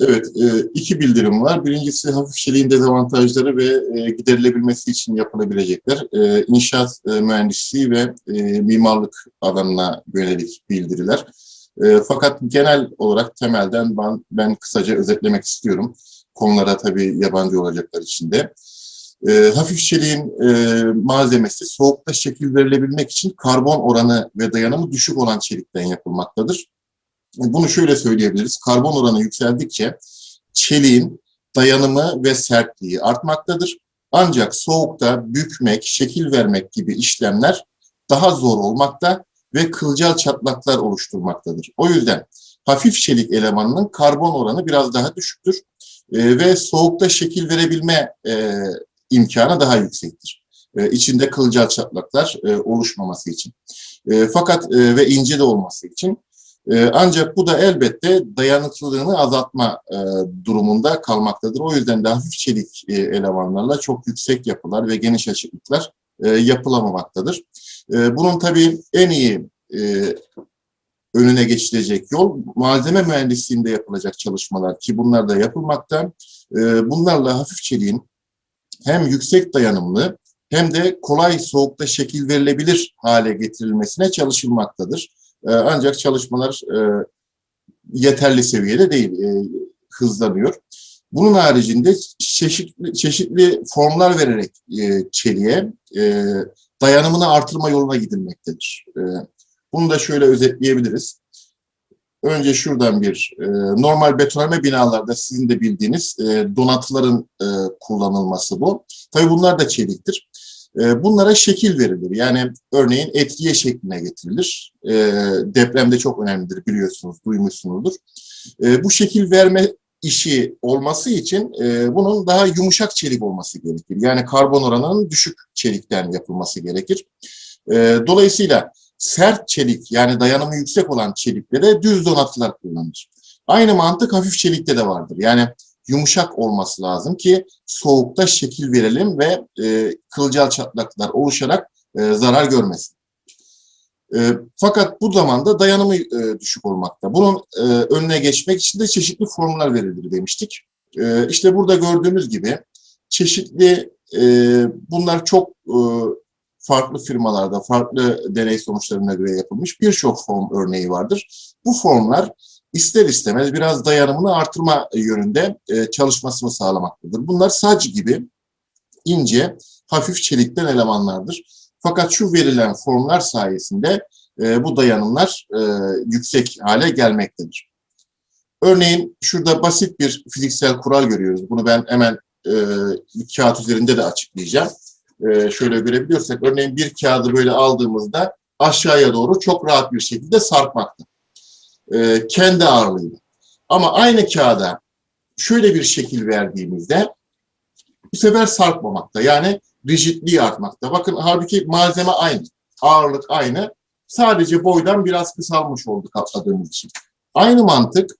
Evet, e, iki bildirim var. Birincisi hafif çeliğin dezavantajları ve e, giderilebilmesi için yapılabilecekler. E, İnşaat e, mühendisliği ve mimarlık alanına yönelik bildiriler. Fakat genel olarak temelden ben, ben kısaca özetlemek istiyorum. Konulara tabii yabancı olacaklar içinde. E, hafif çeliğin malzemesi soğukta şekil verilebilmek için karbon oranı ve dayanımı düşük olan çelikten yapılmaktadır. Bunu şöyle söyleyebiliriz. Karbon oranı yükseldikçe çeliğin dayanımı ve sertliği artmaktadır. Ancak soğukta bükmek, şekil vermek gibi işlemler daha zor olmakta ve kılcal çatlaklar oluşturmaktadır. O yüzden hafif çelik elemanının karbon oranı biraz daha düşüktür E, ve soğukta şekil verebilme e, imkanı daha yüksektir. E, içinde kılcal çatlaklar e, oluşmaması için. E, fakat e, ve ince de olması için ee, ancak bu da elbette dayanıklılığını azaltma e, durumunda kalmaktadır. O yüzden de hafif çelik e, elemanlarla çok yüksek yapılar ve geniş açıklıklar e, yapılamamaktadır. Bunun tabii en iyi önüne geçilecek yol malzeme mühendisliğinde yapılacak çalışmalar ki bunlar da yapılmakta. Bunlarla hafif çeliğin hem yüksek dayanımlı hem de kolay soğukta şekil verilebilir hale getirilmesine çalışılmaktadır. E, ancak çalışmalar e, yeterli seviyede değil, e, hızlanıyor. Bunun haricinde çeşitli, çeşitli formlar vererek e, çeliğe dayanımını artırma yoluna gidilmektedir. Bunu da şöyle özetleyebiliriz. Önce şuradan bir normal betonarme binalarda sizin de bildiğiniz donatıların kullanılması bu. Tabii bunlar da çeliktir. E, bunlara şekil verilir. Yani örneğin etkiye şekline getirilir. E, depremde çok önemlidir biliyorsunuz, duymuşsunuzdur. E, bu şekil verme işi olması için bunun daha yumuşak çelik olması gerekir. Yani karbon oranının düşük çelikten yapılması gerekir. dolayısıyla sert çelik yani dayanımı yüksek olan çeliklere düz donatılar kullanılır. Aynı mantık hafif çelikte de vardır. Yani yumuşak olması lazım ki soğukta şekil verelim ve e, kılcal çatlaklar oluşarak e, zarar görmesin. E, fakat bu zamanda dayanımı e, düşük olmakta. Bunun e, önüne geçmek için de çeşitli formlar verilir demiştik. E, işte burada gördüğünüz gibi çeşitli e, bunlar çok e, farklı firmalarda, farklı deney sonuçlarına göre yapılmış birçok form örneği vardır. Bu formlar ister istemez biraz dayanımını artırma yönünde e, çalışmasını sağlamaktadır. Bunlar sac gibi ince, hafif çelikten elemanlardır. Fakat şu verilen formlar sayesinde e, bu dayanımlar e, yüksek hale gelmektedir. Örneğin şurada basit bir fiziksel kural görüyoruz. Bunu ben hemen kağıt üzerinde de açıklayacağım. Şöyle görebiliyorsak, örneğin bir kağıdı böyle aldığımızda aşağıya doğru çok rahat bir şekilde sarkmakta e, kendi ağırlığıyla. Ama aynı kağıda şöyle bir şekil verdiğimizde bu sefer sarkmamakta. Yani rigidliği artmakta. Bakın halbuki malzeme aynı. Ağırlık aynı. Sadece boydan biraz kısalmış oldu katladığımız için. Aynı mantık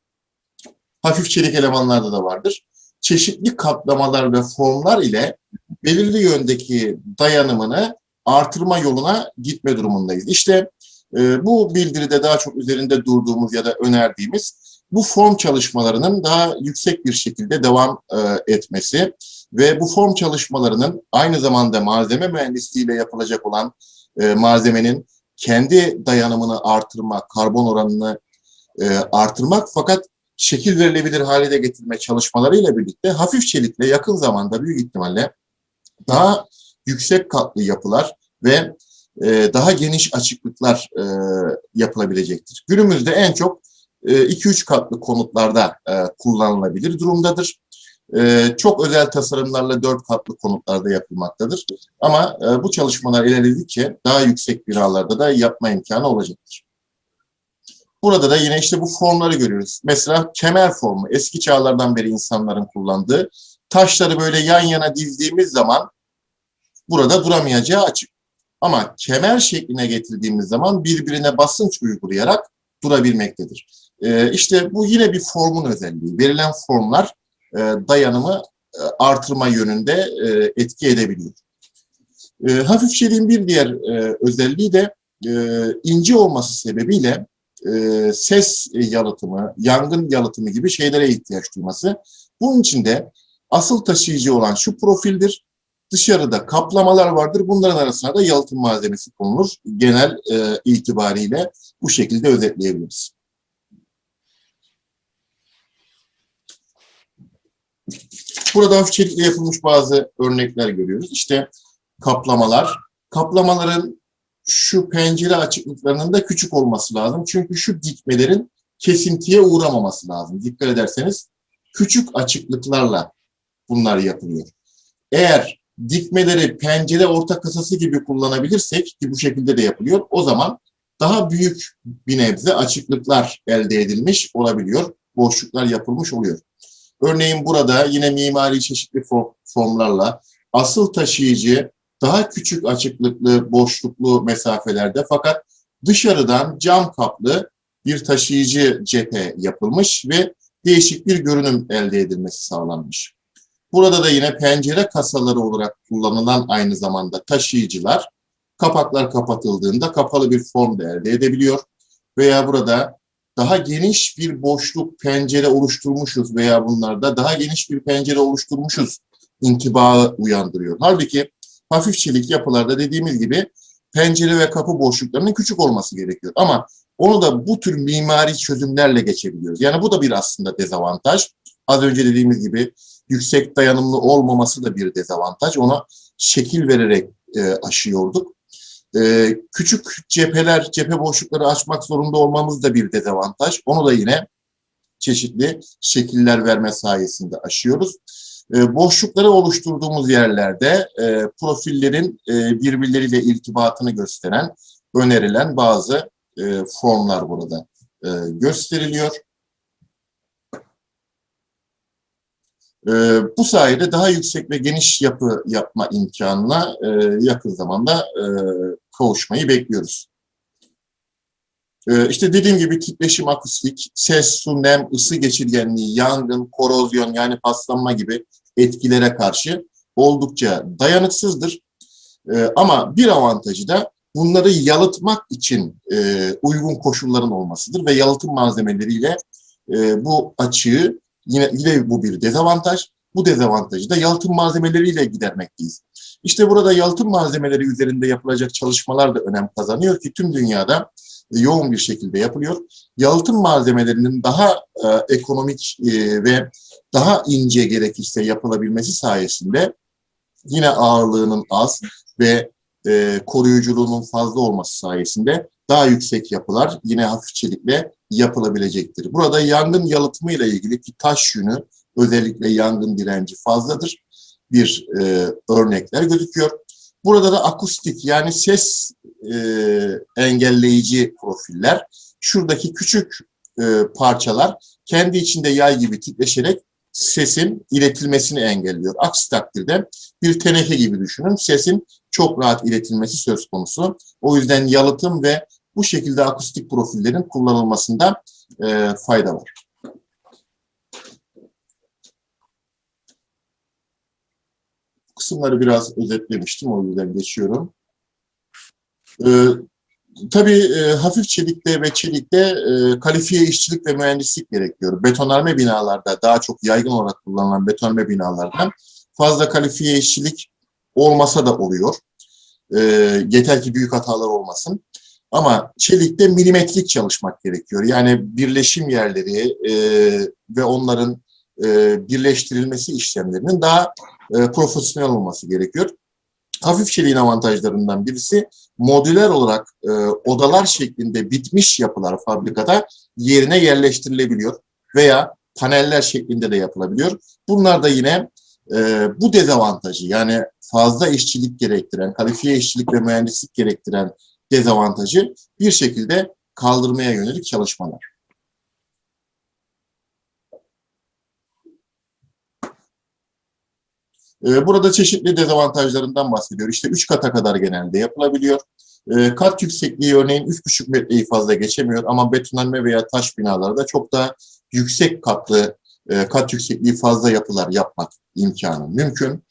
hafif çelik elemanlarda da vardır. Çeşitli katlamalar ve formlar ile belirli yöndeki dayanımını artırma yoluna gitme durumundayız. İşte e, bu bildiride daha çok üzerinde durduğumuz ya da önerdiğimiz bu form çalışmalarının daha yüksek bir şekilde devam e, etmesi ve bu form çalışmalarının aynı zamanda malzeme mühendisliğiyle yapılacak olan e, malzemenin kendi dayanımını artırmak, karbon oranını e, artırmak fakat şekil verilebilir hale de getirme çalışmalarıyla birlikte hafif çelikle yakın zamanda büyük ihtimalle daha yüksek katlı yapılar ve e, daha geniş açıklıklar e, yapılabilecektir. Günümüzde en çok 2-3 katlı konutlarda e, kullanılabilir durumdadır. çok özel tasarımlarla 4 katlı konutlarda yapılmaktadır. Ama bu çalışmalar ilerledikçe daha yüksek binalarda da yapma imkanı olacaktır. Burada da yine işte bu formları görüyoruz. Mesela kemer formu eski çağlardan beri insanların kullandığı taşları böyle yan yana dizdiğimiz zaman burada duramayacağı açık. Ama kemer şekline getirdiğimiz zaman birbirine basınç uygulayarak durabilmektedir. E, işte bu yine bir formun özelliği. Verilen formlar e, dayanımı e, artırma yönünde e, etki edebiliyor. Hafif çeliğin bir diğer özelliği de ince olması sebebiyle ses yalıtımı, yangın yalıtımı gibi şeylere ihtiyaç duyması. Bunun için de asıl taşıyıcı olan şu profildir. Dışarıda kaplamalar vardır. Bunların arasına da yalıtım malzemesi konulur. Genel e, itibariyle bu şekilde özetleyebiliriz. Burada hafif yapılmış bazı örnekler görüyoruz. İşte kaplamalar. Kaplamaların şu pencere açıklıklarının da küçük olması lazım. Çünkü şu dikmelerin kesintiye uğramaması lazım. Dikkat ederseniz küçük açıklıklarla bunlar yapılıyor. Eğer dikmeleri pencere orta kasası gibi kullanabilirsek ki bu şekilde de yapılıyor. O zaman daha büyük bir nebze açıklıklar elde edilmiş olabiliyor. Boşluklar yapılmış oluyor. Örneğin burada yine mimari çeşitli formlarla asıl taşıyıcı daha küçük açıklıklı, boşluklu mesafelerde fakat dışarıdan cam kaplı bir taşıyıcı cephe yapılmış ve değişik bir görünüm elde edilmesi sağlanmış. Burada da yine pencere kasaları olarak kullanılan aynı zamanda taşıyıcılar kapaklar kapatıldığında kapalı bir form da elde edebiliyor. Veya burada daha geniş bir boşluk pencere oluşturmuşuz veya bunlarda daha geniş bir pencere oluşturmuşuz intibağı uyandırıyor. Halbuki hafif çelik yapılarda dediğimiz gibi pencere ve kapı boşluklarının küçük olması gerekiyor. Ama onu da bu tür mimari çözümlerle geçebiliyoruz. Yani bu da bir aslında dezavantaj. Az önce dediğimiz gibi yüksek dayanımlı olmaması da bir dezavantaj. Ona şekil vererek e, aşıyorduk. E, küçük cepheler, cephe boşlukları açmak zorunda olmamız da bir dezavantaj. Onu da yine çeşitli şekiller verme sayesinde aşıyoruz. E, boşlukları oluşturduğumuz yerlerde e, profillerin e, birbirleriyle irtibatını gösteren, önerilen bazı e, formlar burada e, gösteriliyor. E, bu sayede daha yüksek ve geniş yapı yapma imkanına e, yakın zamanda e, kavuşmayı bekliyoruz. E, işte dediğim gibi titreşim akustik, ses, su, nem, ısı geçirgenliği, yangın, korozyon yani paslanma gibi etkilere karşı oldukça dayanıksızdır. E, ama bir avantajı da bunları yalıtmak için e, uygun koşulların olmasıdır ve yalıtım malzemeleriyle e, bu açığı yine, yine bu bir dezavantaj. Bu dezavantajı da yalıtım malzemeleriyle gidermekteyiz. İşte burada yalıtım malzemeleri üzerinde yapılacak çalışmalar da önem kazanıyor ki tüm dünyada yoğun bir şekilde yapılıyor. Yalıtım malzemelerinin daha e, ekonomik e, ve daha ince gerekirse yapılabilmesi sayesinde yine ağırlığının az ve e, koruyuculuğunun fazla olması sayesinde daha yüksek yapılar yine hafif çelikle yapılabilecektir. Burada yangın yalıtımı ile ilgili ki taş yünü özellikle yangın direnci fazladır bir e, örnekler gözüküyor. Burada da akustik yani ses e, engelleyici profiller. Şuradaki küçük e, parçalar kendi içinde yay gibi titreşerek sesin iletilmesini engelliyor. Aksi takdirde bir teneke gibi düşünün. Sesin çok rahat iletilmesi söz konusu. O yüzden yalıtım ve bu şekilde akustik profillerin kullanılmasında e, fayda var. kısımları biraz özetlemiştim. O yüzden geçiyorum. Ee, tabii e, hafif çelikte ve çelikte e, kalifiye işçilik ve mühendislik gerekiyor. Betonarme binalarda daha çok yaygın olarak kullanılan betonarme binalardan fazla kalifiye işçilik olmasa da oluyor. E, yeter ki büyük hatalar olmasın. Ama çelikte milimetrik çalışmak gerekiyor. Yani birleşim yerleri e, ve onların e, birleştirilmesi işlemlerinin daha e, profesyonel olması gerekiyor. Hafif çeliğin avantajlarından birisi modüler olarak e, odalar şeklinde bitmiş yapılar fabrikada yerine yerleştirilebiliyor veya paneller şeklinde de yapılabiliyor. Bunlar da yine e, bu dezavantajı yani fazla işçilik gerektiren, kalifiye işçilik ve mühendislik gerektiren dezavantajı bir şekilde kaldırmaya yönelik çalışmalar. Ee, burada çeşitli dezavantajlarından bahsediyor. İşte 3 kata kadar genelde yapılabiliyor. Ee, kat yüksekliği örneğin 3,5 metreyi fazla geçemiyor ama betonarme veya taş binalarda çok daha yüksek katlı, e, kat yüksekliği fazla yapılar yapmak imkanı mümkün.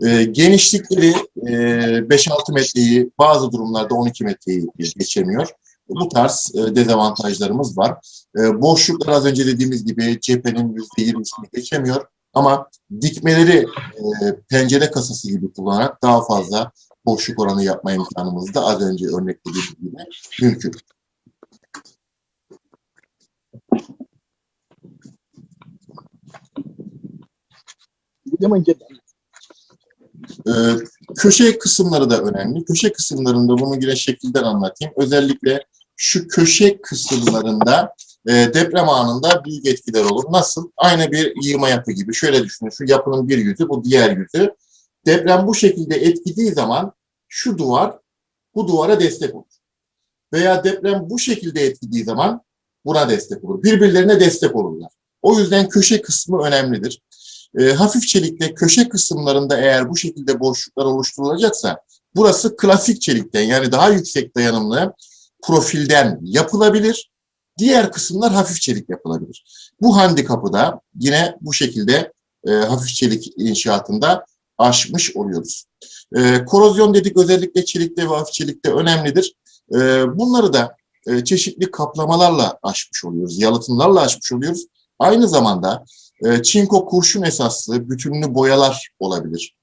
Ee, genişlikleri 5-6 e, metreyi, bazı durumlarda 12 metreyi geçemiyor. bu tarz e, dezavantajlarımız var. E, boşluklar az önce dediğimiz gibi cephenin %20'sini geçemiyor ama dikmeleri e, pencere kasası gibi kullanarak daha fazla boşluk oranı yapma imkanımız da az önce örneklediğim gibi mümkün. Yaman gel. Ee, köşe kısımları da önemli. Köşe kısımlarında bunu yine şekilden anlatayım. Özellikle şu köşe kısımlarında e, deprem anında büyük etkiler olur. Nasıl? Aynı bir yığma yapı gibi. Şöyle düşünün. Şu yapının bir yüzü, bu diğer yüzü. Deprem bu şekilde etkilediği zaman şu duvar bu duvara destek olur. Veya deprem bu şekilde etkilediği zaman buna destek olur. Birbirlerine destek olurlar. O yüzden köşe kısmı önemlidir. E, hafif çelikte köşe kısımlarında eğer bu şekilde boşluklar oluşturulacaksa burası klasik çelikten yani daha yüksek dayanımlı profilden yapılabilir. Diğer kısımlar hafif çelik yapılabilir. Bu handikapı da yine bu şekilde e, hafif çelik inşaatında aşmış oluyoruz. E, korozyon dedik özellikle çelikte ve hafif çelikte önemlidir. E, bunları da e, çeşitli kaplamalarla aşmış oluyoruz, yalıtımlarla aşmış oluyoruz. Aynı zamanda e, çinko kurşun esaslı bütünlü boyalar olabilir.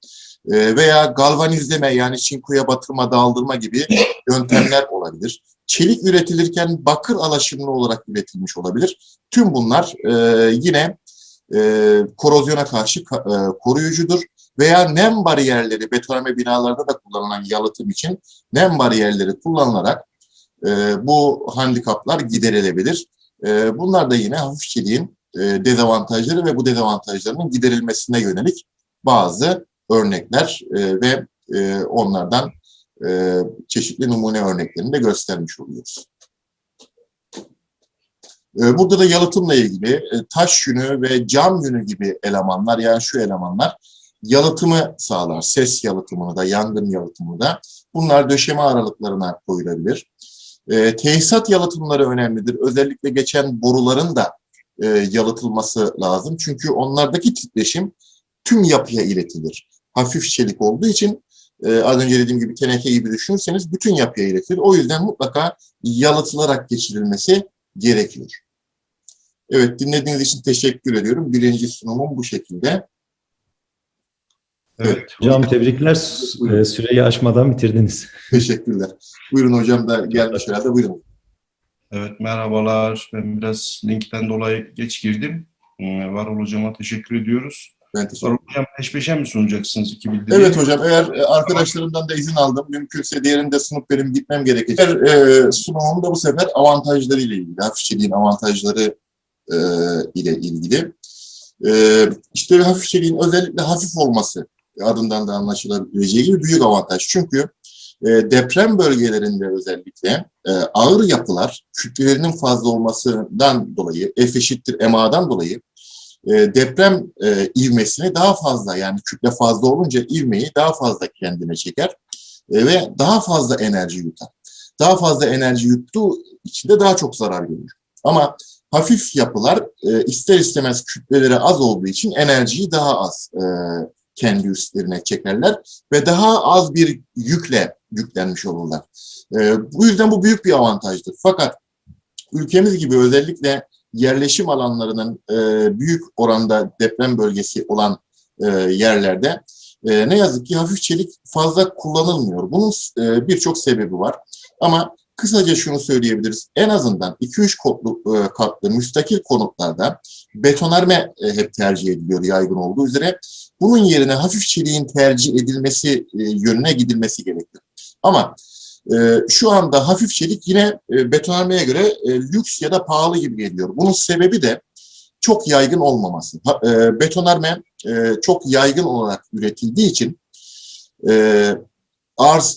E, veya galvanizleme yani çinkoya batırma, daldırma gibi yöntemler olabilir. Çelik üretilirken bakır alaşımlı olarak üretilmiş olabilir. Tüm bunlar e, yine korozyona karşı ka- koruyucudur. Veya nem bariyerleri, betonarme binalarda da kullanılan yalıtım için nem bariyerleri kullanılarak bu handikaplar giderilebilir. Bunlar da yine hafif çeliğin e, dezavantajları ve bu dezavantajlarının giderilmesine yönelik bazı örnekler e, ve e, onlardan çeşitli numune örneklerini de göstermiş oluyoruz. Burada da yalıtımla ilgili taş yünü ve cam yünü gibi elemanlar yani şu elemanlar yalıtımı sağlar. Ses yalıtımını da, yangın yalıtımını da. Bunlar döşeme aralıklarına koyulabilir. E, tesisat yalıtımları önemlidir. Özellikle geçen boruların da e, yalıtılması lazım. Çünkü onlardaki titreşim tüm yapıya iletilir. Hafif çelik olduğu için e, az önce dediğim gibi teneke gibi düşünürseniz bütün yapıya iletilir. O yüzden mutlaka yalıtılarak geçirilmesi gerekiyor. Evet dinlediğiniz için teşekkür ediyorum. Birinci sunumum bu şekilde. Evet. Hocam tebrikler. Sü- e, Süreyi aşmadan bitirdiniz. Teşekkürler. Buyurun hocam da gelmiş herhalde. Buyurun. Evet merhabalar. Ben biraz linkten dolayı geç girdim. Ee, Varol hocama teşekkür ediyoruz. Ben teşekkür hocam peş peşe mi sunacaksınız iki bildiriyi? Evet hocam eğer e, arkadaşlarımdan da izin aldım. Mümkünse diğerinde sunup benim gitmem gerekecek. E, sunumum da bu sefer avantajları ile ilgili. Hafifçeliğin avantajları e, ile ilgili. E, işte hafifçeliğin özellikle hafif olması adından da anlaşılabileceği gibi büyük avantaj. Çünkü e, deprem bölgelerinde özellikle e, ağır yapılar kütlelerinin fazla olmasından dolayı, F eşittir MA'dan dolayı e, deprem e, ivmesini daha fazla yani kütle fazla olunca ivmeyi daha fazla kendine çeker ve daha fazla enerji yutar. Daha fazla enerji yuttuğu için de daha çok zarar görür. Ama hafif yapılar ister istemez kütleleri az olduğu için enerjiyi daha az kendi üstlerine çekerler ve daha az bir yükle yüklenmiş olurlar. E, bu yüzden bu büyük bir avantajdır. Fakat ülkemiz gibi özellikle yerleşim alanlarının e, büyük oranda deprem bölgesi olan e, yerlerde e, ne yazık ki hafif çelik fazla kullanılmıyor. Bunun e, birçok sebebi var. Ama kısaca şunu söyleyebiliriz. En azından 2-3 katlı, e, katlı müstakil konutlarda betonarme e, hep tercih ediliyor yaygın olduğu üzere. Bunun yerine hafif çeliğin tercih edilmesi e, yönüne gidilmesi gerekiyor. Ama şu anda hafif çelik yine betonarmeye göre lüks ya da pahalı gibi geliyor. Bunun sebebi de çok yaygın olmaması. Betonarme çok yaygın olarak üretildiği için e, arz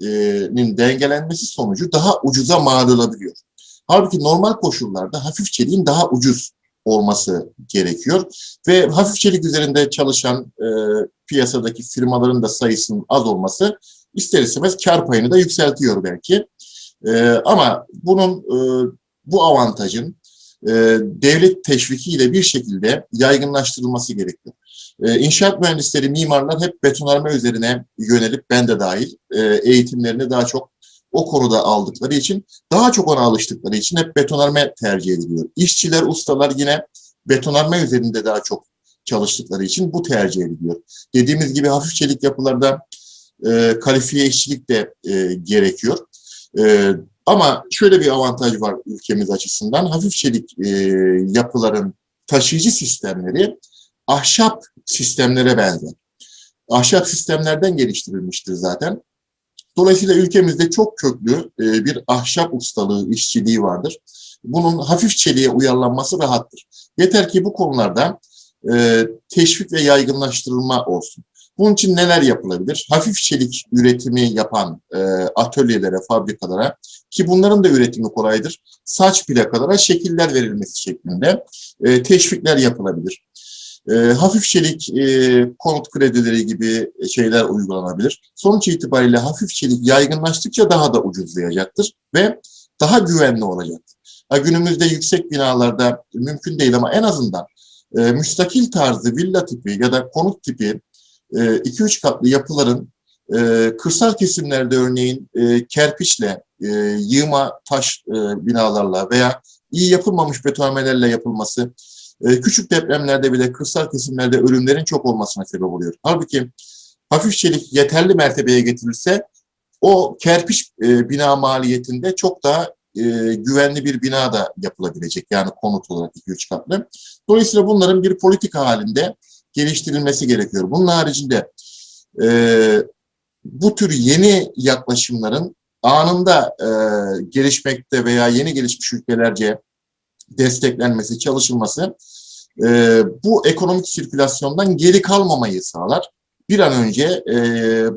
ilişkisinin dengelenmesi sonucu daha ucuza mal olabiliyor. Halbuki normal koşullarda hafif çeliğin daha ucuz olması gerekiyor ve hafif çelik üzerinde çalışan e, piyasadaki firmaların da sayısının az olması ister istemez kar payını da yükseltiyor belki. E, ama bunun e, bu avantajın e, devlet teşvikiyle bir şekilde yaygınlaştırılması gerekiyor. E, inşaat mühendisleri, mimarlar hep betonarme üzerine yönelip ben de dahil e, eğitimlerini daha çok o konuda aldıkları için daha çok ona alıştıkları için hep betonarme tercih ediliyor. İşçiler, ustalar yine betonarme üzerinde daha çok çalıştıkları için bu tercih ediliyor. Dediğimiz gibi hafif çelik yapılarda e, kalifiye işçilik de e, gerekiyor. E, ama şöyle bir avantaj var ülkemiz açısından. Hafif çelik e, yapıların taşıyıcı sistemleri ahşap sistemlere benzer. Ahşap sistemlerden geliştirilmiştir zaten. Dolayısıyla ülkemizde çok köklü e, bir ahşap ustalığı, işçiliği vardır. Bunun hafif çeliğe uyarlanması rahattır. Yeter ki bu konularda e, teşvik ve yaygınlaştırılma olsun. Bunun için neler yapılabilir? Hafif çelik üretimi yapan e, atölyelere, fabrikalara ki bunların da üretimi kolaydır. Saç plakalara şekiller verilmesi şeklinde teşvikler yapılabilir. E, hafif çelik e, konut kredileri gibi şeyler uygulanabilir. Sonuç itibariyle hafif çelik yaygınlaştıkça daha da ucuzlayacaktır ve daha güvenli olacaktır. Ha, günümüzde yüksek binalarda mümkün değil ama en azından e, müstakil tarzı villa tipi ya da konut tipi 2-3 katlı yapıların e, kırsal kesimlerde örneğin e, kerpiçle, e, yığma taş e, binalarla veya iyi yapılmamış betonarmelerle yapılması e, küçük depremlerde bile kırsal kesimlerde ölümlerin çok olmasına sebep oluyor. Halbuki hafif çelik yeterli mertebeye getirilse o kerpiç e, bina maliyetinde çok daha e, güvenli bir bina da yapılabilecek. Yani konut olarak 2-3 katlı. Dolayısıyla bunların bir politika halinde geliştirilmesi gerekiyor. Bunun haricinde bu tür yeni yaklaşımların anında e, gelişmekte veya yeni gelişmiş ülkelerce desteklenmesi, çalışılması e, bu ekonomik sirkülasyondan geri kalmamayı sağlar. Bir an önce e,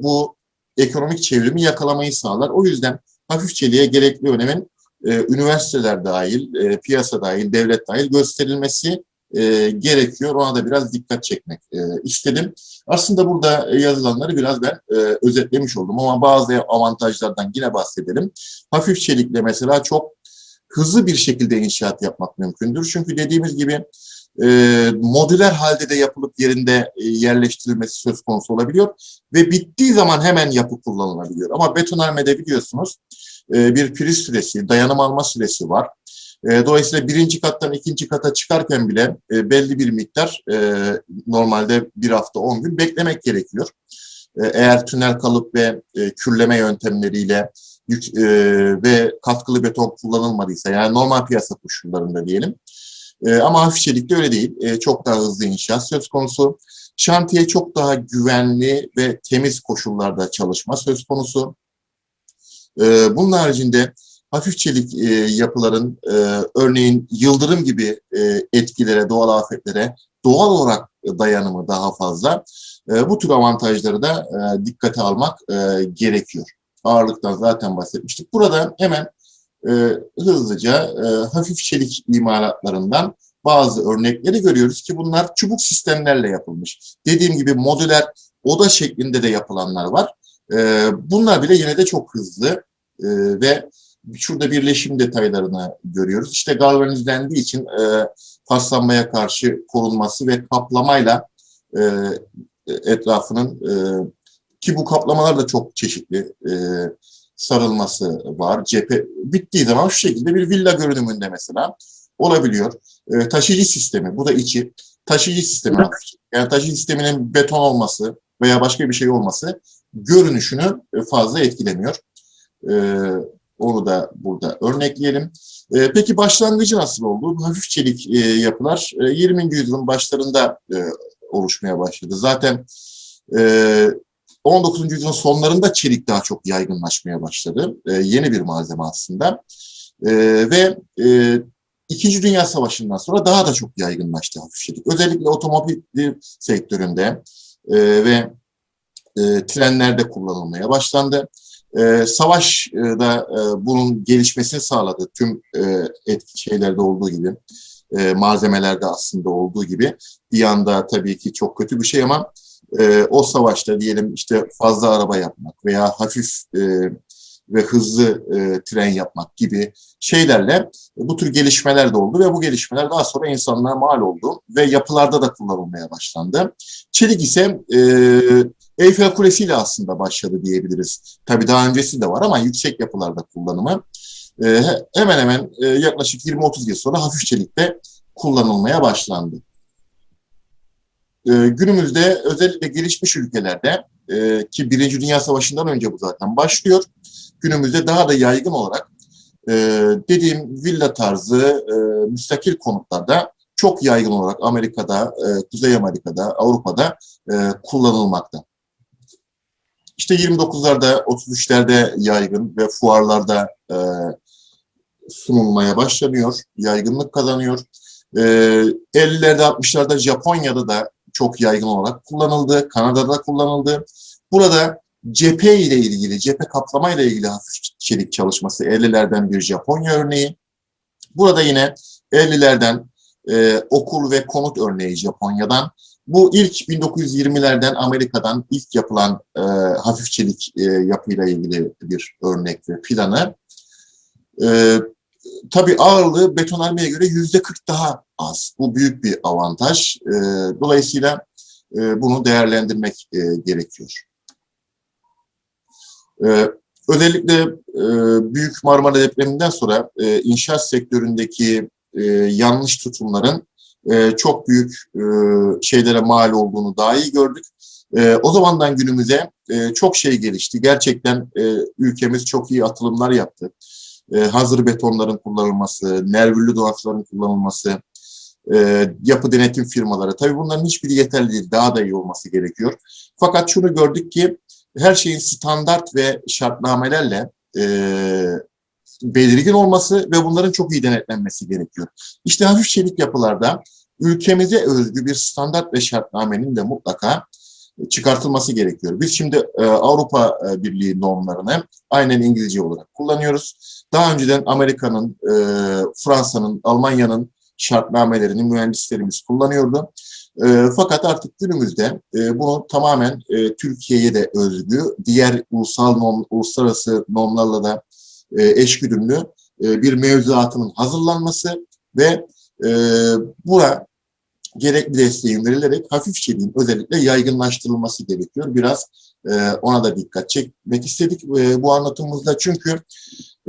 bu ekonomik çevrimi yakalamayı sağlar. O yüzden hafif çeliğe gerekli önemin e, üniversiteler dahil, e, piyasa dahil, devlet dahil gösterilmesi e, gerekiyor. Ona da biraz dikkat çekmek e, istedim. Aslında burada yazılanları biraz ben e, özetlemiş oldum ama bazı avantajlardan yine bahsedelim. Hafif çelikle mesela çok hızlı bir şekilde inşaat yapmak mümkündür. Çünkü dediğimiz gibi e, modüler halde de yapılıp yerinde e, yerleştirilmesi söz konusu olabiliyor ve bittiği zaman hemen yapı kullanılabiliyor. Ama betonarmede biliyorsunuz e, bir priz süresi, dayanım alma süresi var. E, dolayısıyla birinci kattan ikinci kata çıkarken bile e, belli bir miktar e, normalde bir hafta on gün beklemek gerekiyor. E, eğer tünel kalıp ve e, kürleme yöntemleriyle yük, e, ve katkılı beton kullanılmadıysa yani normal piyasa koşullarında diyelim. E, ama hafif çelikte öyle değil. E, çok daha hızlı inşaat söz konusu. Şantiye çok daha güvenli ve temiz koşullarda çalışma söz konusu. E, bunun haricinde hafif çelik e, yapıların e, örneğin yıldırım gibi e, etkilere, doğal afetlere doğal olarak dayanımı daha fazla. E, bu tür avantajları da e, dikkate almak e, gerekiyor. Ağırlıktan zaten bahsetmiştik. Burada hemen e, hızlıca e, hafif çelik imalatlarından bazı örnekleri görüyoruz ki bunlar çubuk sistemlerle yapılmış. Dediğim gibi modüler oda şeklinde de yapılanlar var. E, bunlar bile yine de çok hızlı e, ve şurada birleşim detaylarını görüyoruz. İşte galvanizlendiği için e, paslanmaya karşı korunması ve kaplamayla e, etrafının e, ki bu kaplamalar da çok çeşitli e, sarılması var. Cephe bittiği zaman şu şekilde bir villa görünümünde mesela olabiliyor. E, taşıyıcı sistemi, bu da içi. Taşıyıcı sistemi, yani taşıyıcı sisteminin beton olması veya başka bir şey olması görünüşünü fazla etkilemiyor. E, onu da burada örnekleyelim. E, peki başlangıcı nasıl oldu? Hafif çelik e, yapılar e, 20. yüzyılın başlarında e, oluşmaya başladı. Zaten e, 19. yüzyılın sonlarında çelik daha çok yaygınlaşmaya başladı. E, yeni bir malzeme aslında. E, ve e, İkinci Dünya Savaşı'ndan sonra daha da çok yaygınlaştı hafif çelik. Özellikle otomobil sektöründe e, ve e, trenlerde kullanılmaya başlandı. E, savaş e, da e, bunun gelişmesini sağladı. Tüm e, etki şeylerde olduğu gibi, e, malzemelerde aslında olduğu gibi. Bir yanda tabii ki çok kötü bir şey ama e, o savaşta diyelim işte fazla araba yapmak veya hafif e, ve hızlı e, tren yapmak gibi şeylerle bu tür gelişmeler de oldu ve bu gelişmeler daha sonra insanlığa mal oldu ve yapılarda da kullanılmaya başlandı. Çelik ise e, Eyfel Kulesi ile aslında başladı diyebiliriz. Tabii daha öncesi de var ama yüksek yapılarda kullanımı. E, he- hemen hemen e, yaklaşık 20-30 yıl sonra hafif çelikte kullanılmaya başlandı. E, günümüzde özellikle gelişmiş ülkelerde e, ki Birinci Dünya Savaşı'ndan önce bu zaten başlıyor. Günümüzde daha da yaygın olarak e, dediğim villa tarzı e, müstakil konutlarda çok yaygın olarak Amerika'da, e, Kuzey Amerika'da, Avrupa'da e, kullanılmakta. İşte 29'larda, 33'lerde yaygın ve fuarlarda e, sunulmaya başlanıyor, yaygınlık kazanıyor. E, 50'lerde, 60'larda Japonya'da da çok yaygın olarak kullanıldı, Kanada'da kullanıldı. Burada cephe ile ilgili, cephe kaplama ile ilgili hafif çelik çalışması 50'lerden bir Japonya örneği. Burada yine 50'lerden e, okul ve konut örneği Japonya'dan. Bu ilk 1920'lerden Amerika'dan ilk yapılan e, hafif çelik e, yapıyla ilgili bir örnek ve planı. E, tabii ağırlığı betonarmeye göre yüzde 40 daha az. Bu büyük bir avantaj. E, dolayısıyla e, bunu değerlendirmek e, gerekiyor. E, özellikle e, Büyük Marmara depreminden sonra e, inşaat sektöründeki e, yanlış tutumların e, çok büyük e, şeylere mal olduğunu daha iyi gördük. E, o zamandan günümüze e, çok şey gelişti. Gerçekten e, ülkemiz çok iyi atılımlar yaptı. E, hazır betonların kullanılması, nervüllü donatların kullanılması, e, yapı denetim firmaları. Tabii bunların hiçbiri yeterli değil. Daha da iyi olması gerekiyor. Fakat şunu gördük ki her şeyin standart ve şartnamelerle e, belirgin olması ve bunların çok iyi denetlenmesi gerekiyor. İşte hafif çelik yapılarda ülkemize özgü bir standart ve şartnamenin de mutlaka çıkartılması gerekiyor. Biz şimdi e, Avrupa e, Birliği normlarını aynen İngilizce olarak kullanıyoruz. Daha önceden Amerika'nın, e, Fransa'nın, Almanya'nın şartnamelerini mühendislerimiz kullanıyordu. Fakat artık günümüzde bunu tamamen Türkiye'ye de özgü, diğer ulusal norm, uluslararası normlarla da eşgüdümlü bir mevzuatının hazırlanması ve e, buna gerekli desteğin verilerek hafif çeliğin özellikle yaygınlaştırılması gerekiyor. Biraz e, ona da dikkat çekmek istedik e, bu anlatımımızda çünkü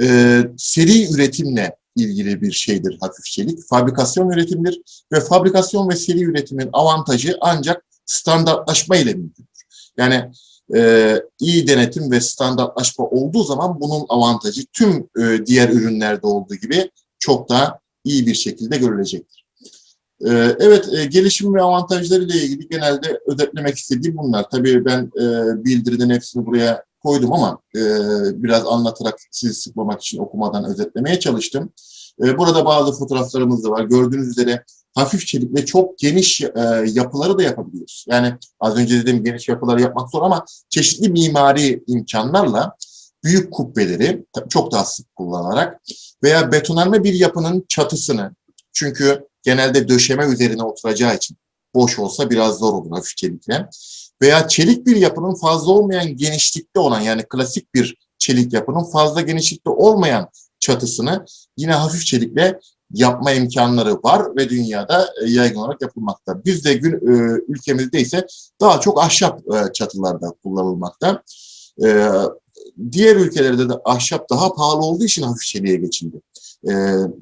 e, seri üretimle ilgili bir şeydir hafif çelik. Fabrikasyon üretimdir ve fabrikasyon ve seri üretimin avantajı ancak standartlaşma ile mümkündür. Yani e, iyi denetim ve standartlaşma olduğu zaman bunun avantajı tüm e, diğer ürünlerde olduğu gibi çok daha iyi bir şekilde görülecektir. E, evet, e, gelişim ve avantajları ile ilgili genelde özetlemek istediğim bunlar. Tabii ben e, bildiriden hepsini buraya koydum ama e, biraz anlatarak sizi sıkmamak için okumadan özetlemeye çalıştım. Burada bazı fotoğraflarımız da var. Gördüğünüz üzere hafif çelikle çok geniş yapıları da yapabiliyoruz. Yani az önce dediğim geniş yapıları yapmak zor ama çeşitli mimari imkanlarla büyük kubbeleri çok daha sık kullanarak veya betonarme bir yapının çatısını çünkü genelde döşeme üzerine oturacağı için boş olsa biraz zor olur hafif çelikle veya çelik bir yapının fazla olmayan genişlikte olan yani klasik bir çelik yapının fazla genişlikte olmayan çatısını yine hafif çelikle yapma imkanları var ve dünyada e, yaygın olarak yapılmakta. Bizde gün, e, ülkemizde ise daha çok ahşap e, çatılarda kullanılmakta. Diğer ülkelerde de ahşap daha pahalı olduğu için hafif çeliğe geçildi. E,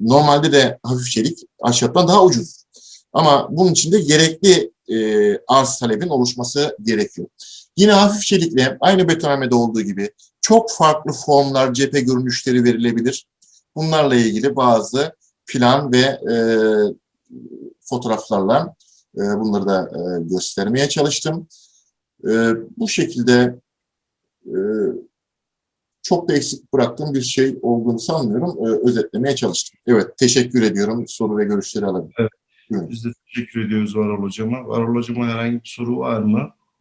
normalde de hafif çelik ahşaptan daha ucuz. Ama bunun için de gerekli e, arz talebin oluşması gerekiyor. Yine hafif çelikle aynı betonarmede olduğu gibi çok farklı formlar, cephe görünüşleri verilebilir. Bunlarla ilgili bazı plan ve e, fotoğraflarla e, bunları da e, göstermeye çalıştım. E, bu şekilde e, çok da eksik bıraktığım bir şey olduğunu sanmıyorum. E, özetlemeye çalıştım. Evet, teşekkür ediyorum. Soru ve görüşleri alabilirim. Biz de teşekkür ediyoruz Varol Hocama. Varol Hocama herhangi bir soru var mı?